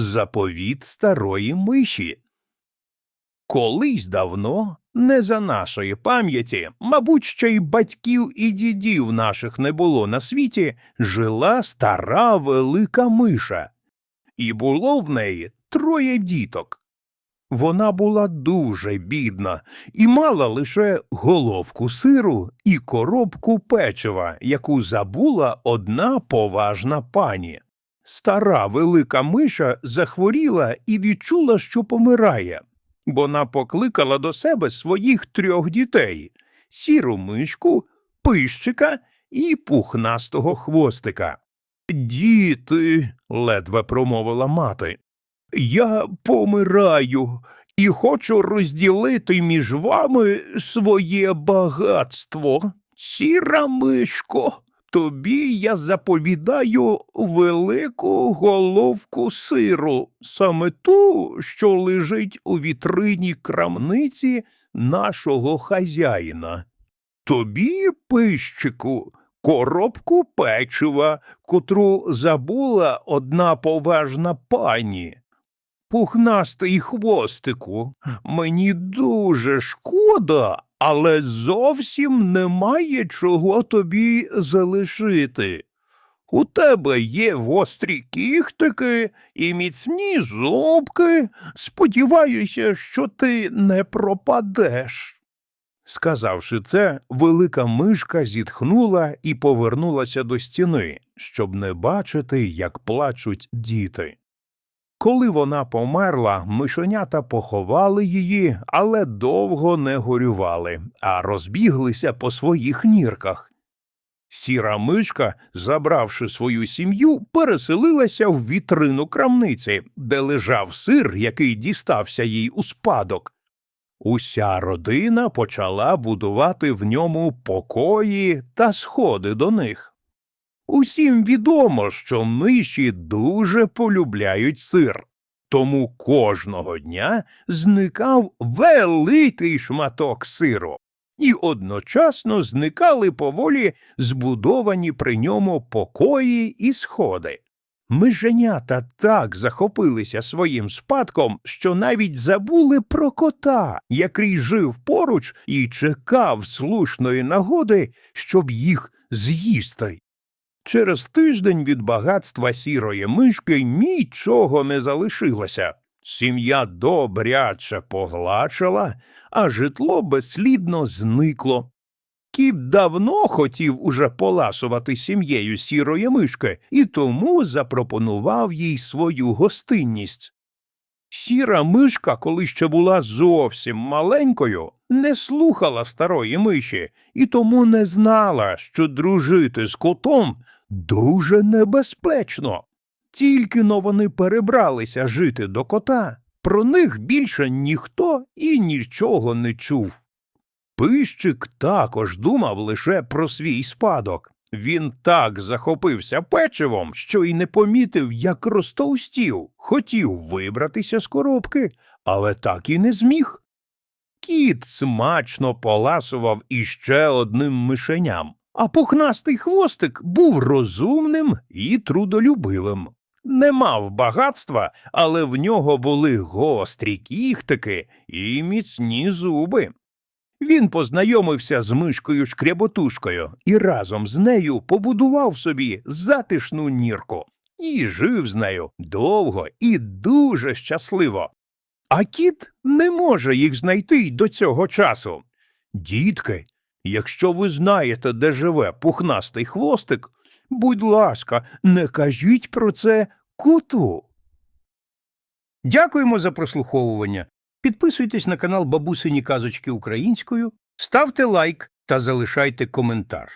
Заповіт старої миші. Колись давно, не за нашої пам'яті, мабуть, ще й батьків і дідів наших не було на світі, жила стара велика миша, і було в неї троє діток. Вона була дуже бідна і мала лише головку сиру і коробку печива, яку забула одна поважна пані. Стара велика миша захворіла і відчула, що помирає. Вона покликала до себе своїх трьох дітей сіру мишку, пищика і пухнастого хвостика. Діти, ледве промовила мати, я помираю і хочу розділити між вами своє багатство. Сіра мишко, тобі я заповідаю велику головку сиру, саме ту, що лежить у вітрині крамниці нашого хазяїна. Тобі, пищику, коробку печива, котру забула одна поважна пані. Пухнастий хвостику, мені дуже шкода, але зовсім немає чого тобі залишити. У тебе є гострі кіхтики і міцні зубки. Сподіваюся, що ти не пропадеш. Сказавши це, велика мишка зітхнула і повернулася до стіни, щоб не бачити, як плачуть діти. Коли вона померла, мишенята поховали її, але довго не горювали, а розбіглися по своїх нірках. Сіра мишка, забравши свою сім'ю, переселилася в вітрину крамниці, де лежав сир, який дістався їй у спадок. Уся родина почала будувати в ньому покої та сходи до них. Усім відомо, що миші дуже полюбляють сир, тому кожного дня зникав великий шматок сиру, і одночасно зникали поволі збудовані при ньому покої і сходи. Мишенята так захопилися своїм спадком, що навіть забули про кота, який жив поруч і чекав слушної нагоди, щоб їх з'їсти. Через тиждень від багатства сірої мишки нічого не залишилося. Сім'я добряче поглачила, а житло безслідно зникло. Кіт давно хотів уже поласувати сім'єю сірої мишки і тому запропонував їй свою гостинність. Сіра мишка, коли ще була зовсім маленькою, не слухала старої миші і тому не знала, що дружити з котом дуже небезпечно. Тільки но вони перебралися жити до кота, про них більше ніхто і нічого не чув. Пищик також думав лише про свій спадок. Він так захопився печивом, що й не помітив, як розтовстів, хотів вибратися з коробки, але так і не зміг. Кіт смачно поласував іще одним мишеням, а пухнастий хвостик був розумним і трудолюбивим. Не мав багатства, але в нього були гострі кіхтики і міцні зуби. Він познайомився з мишкою шкряботушкою і разом з нею побудував собі затишну нірку і жив з нею довго і дуже щасливо. А кіт не може їх знайти й до цього часу. Дітки, якщо ви знаєте, де живе пухнастий хвостик, будь ласка, не кажіть про це куту. Дякуємо за прослуховування. Підписуйтесь на канал Бабусині Казочки Українською, ставте лайк та залишайте коментар.